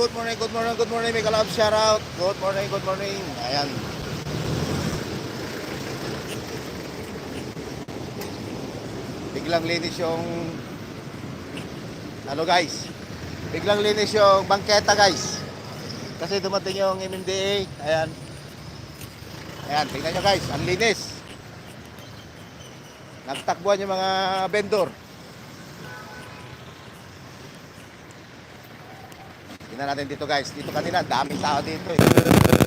Good morning, good morning, good morning. May kalab shout out. Good morning, good morning. Ayan. Biglang linis yung ano guys. Biglang linis yung bangketa guys. Kasi dumating yung MMDA. Ayan. Ayan, tingnan nyo guys. Ang linis. Nagtakbuhan yung mga vendor. Tingnan natin dito guys. Dito kanina, daming tao dito eh.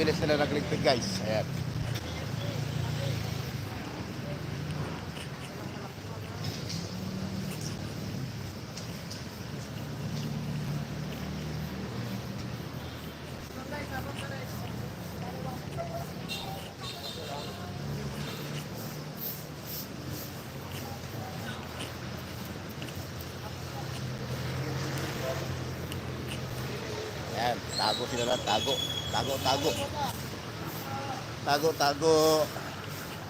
Bilis nila nagligpit guys. Ayan. Tago sila lahat, tago. Tago, tago. Tago, tago.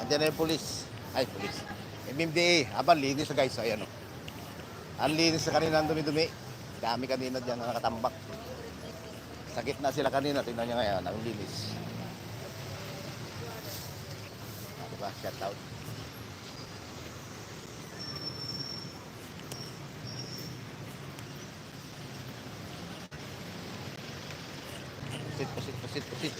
Andiyan na yung polis. Ay, polis. MMDA. Aba, linis na guys. Ayan o. Ang linis na kanina ang dumi-dumi. Dami kanina dyan na nakatambak. Sa gitna sila kanina. Tingnan nyo ngayon. Ang linis. Diba? Shout out. Pusit, pusit, pusit, pusit.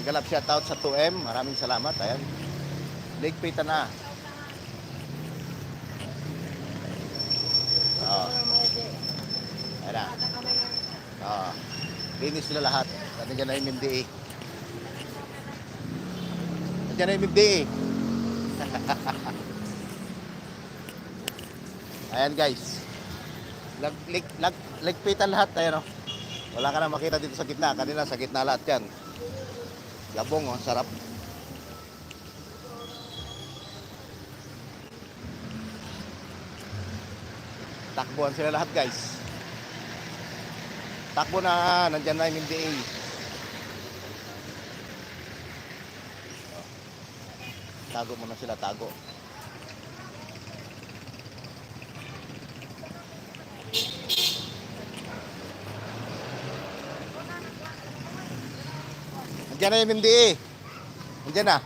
Igalap shout out sa 2M. Maraming salamat. Ayan. Lake Pita na. Oo. Ayan na. Oo. Linis sila lahat. Nandiyan na yung MMDA. Nandiyan na yung MMDA. Ayan guys. Lag, lig, lag, ligpitan lahat. Ayan o. Wala ka na makita dito sa gitna. Kanina sa gitna lahat yan. Labong oh, sarap. Takbuhan sila lahat guys. Takbo na, nandyan na yung MMDA. Tago muna sila, tago. Andiyan na yung MMDA. Andiyan na.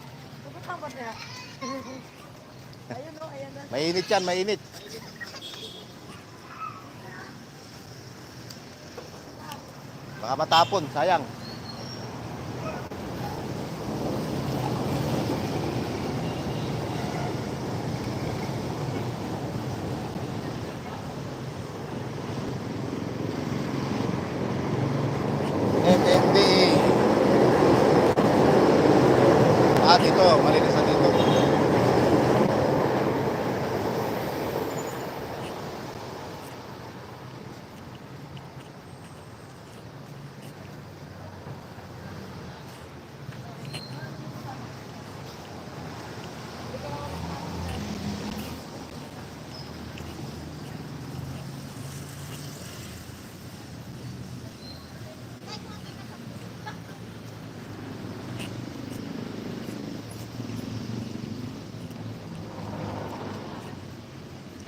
Ayun o, ayan na. Mainit yan, mainit. Baka matapon, sayang. MMDA. Ah, dito. Malinis na dito.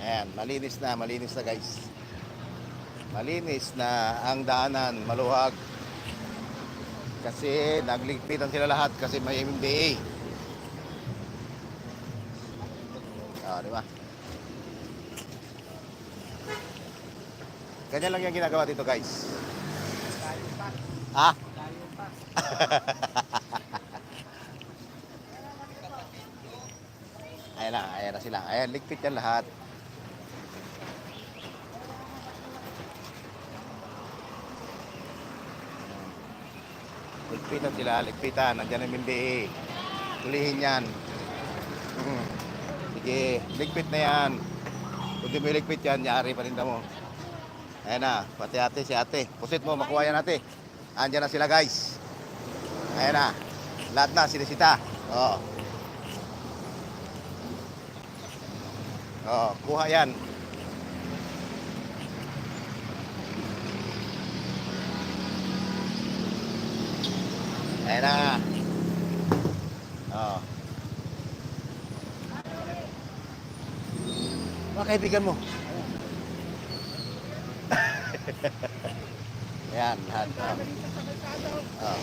Ayan, malinis na, malinis na guys. Malinis na ang daanan, maluwag. Kasi nagligpitan sila lahat kasi may MMDA. Ah, di ba? Ganyan lang yung ginagawa dito guys. Ha? Ayan na, ayan na sila. Ayan, ligpit yan lahat. Ligpitan sila, ligpitan. Nandiyan ang MMDA. Tulihin yan. Mhm. Sige, ligpit na yan. Kung di mo iligpit yan, yari pa rin mo. Ayan na, pati ate, si ate. Pusit mo, makuha yan ate. Andyan na sila guys. Ayan na. Lahat na, sinisita. Oo. Oo, kuha yan. Ayan na. Oo. Mga kaibigan mo. Ayan, lahat. Oo. Oo.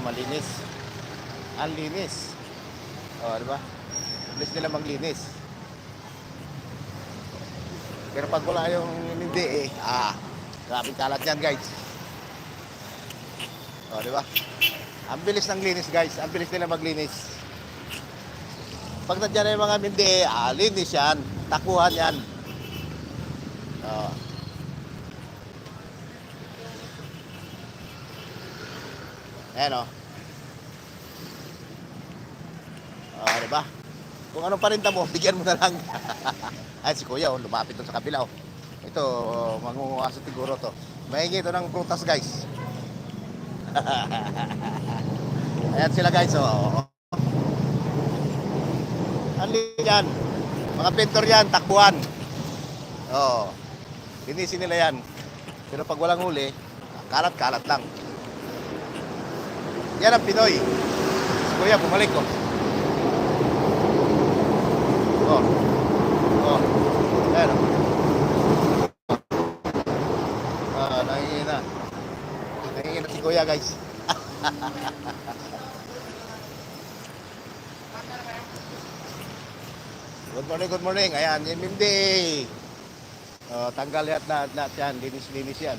Malinis. Ang linis. O, di ba? Bilis nila maglinis. Pero pag wala yung hindi eh, ah, grabe kalat yan guys. O, di ba? Ang bilis ng linis guys. Ang bilis nila maglinis. Pag nandiyan na yung mga hindi, ah, linis yan. Takuhan yan. O. Ayan o. Oh, di ba? Kung anong parinta mo, bigyan mo na lang. Ay, si Kuya, oh, lumapit doon sa kabila. Oh. Ito, oh, mangunguha siguro to. Mahingi ito ng prutas, guys. Ayan sila, guys. Oh. Ano yan? Mga pintor yan, takbuhan. Oo. Oh. Linisin nila yan. Pero pag walang huli, kalat-kalat lang. Yan ang Pinoy. Si Kuya, bumalik ko. Oh. Oh. Ayan. oh. Ah, nangihina. Nangihina si Kuya, guys. good morning, good morning. Ayan, MMD. Oh, tanggal lahat na lahat yan. Linis-linis yan.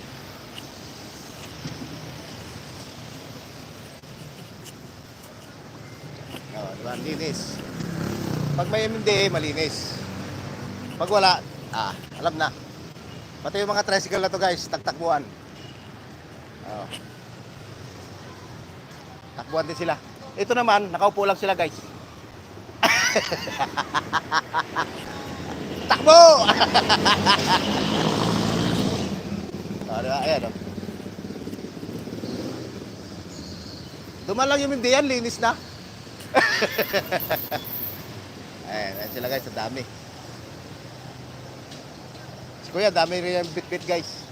Oh, di ba? Linis. Pag may MMDA, malinis. Pag wala, ah, alam na. Pati yung mga tricycle na to guys, tagtakbuhan. Oh. Takbuhan din sila. Ito naman, nakaupo lang sila guys. Takbo! oh, diba? Ayan, oh. Duman lang yung hindi yan, linis na. ayan, ayan sila guys, dami. Si Kuya, dami rin yung bit-bit guys.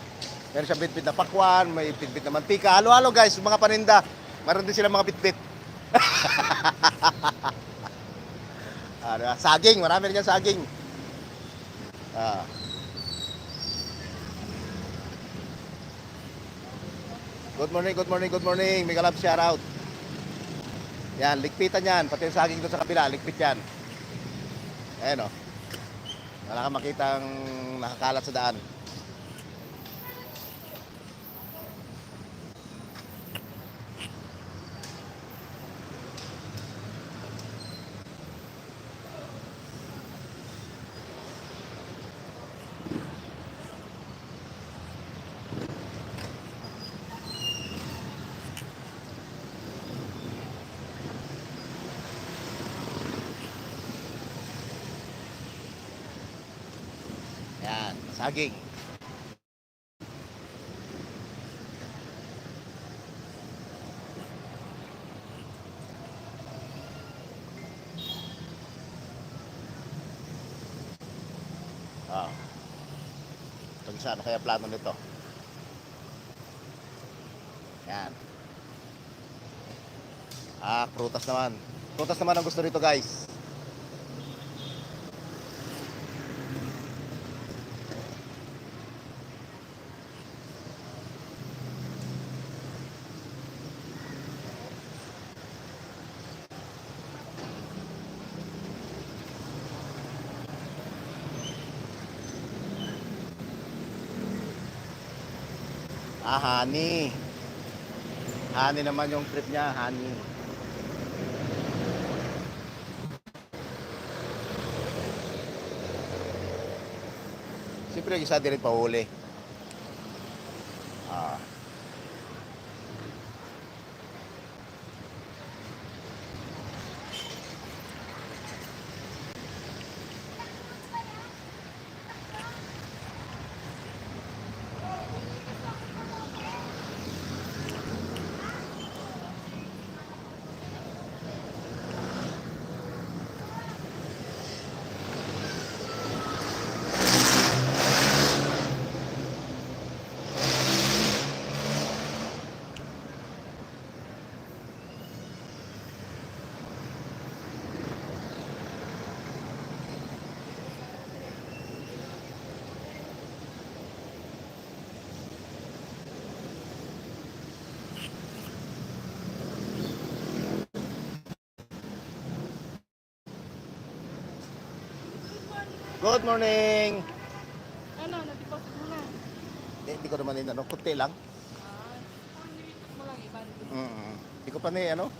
Meron siya bit-bit na pakwan, may bit-bit na mantika. Halo-halo guys, mga paninda. Meron din sila mga bit-bit. diba? Saging, marami rin yan saging. Ah. Good morning, good morning, good morning. Mega love shout out. Yan, ligpitan yan. Pati yung saging doon sa kabila, ligpit yan. Ayan o. Wala kang makitang nakakalat sa daan. Yan, saging. Ah. Ito sa ano kaya plano nito? Yan. Ah, prutas naman. Prutas naman ang gusto rito, guys. Ah, honey. Honey naman yung trip niya, honey. Siyempre, isa din rin pahuli. Good morning! Ano, na-deposit mo na. Eh, Hindi ko naman yun, ano, kunti lang. Ah, nilipat mo lang iba. Mm Hindi ko pa ni, ano,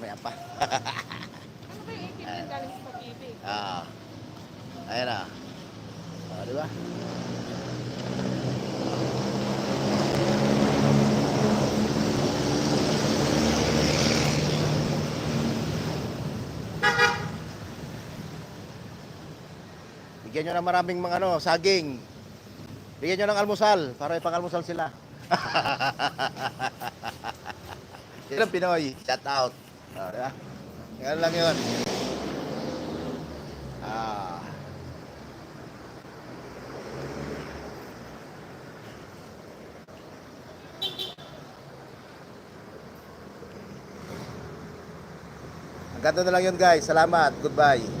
mamaya pa. Ano ba yung din galing sa pag-ibig? Ah. Ayan na. Ah, di ba? Bigyan nyo ng maraming mga ano, saging. Bigyan nyo ng almusal para ipang-almusal sila. Ang Pinoy. Shout out. Ah, di ba? Yan lang yun. Ah. Ang ganda na lang yun guys. Salamat. Goodbye.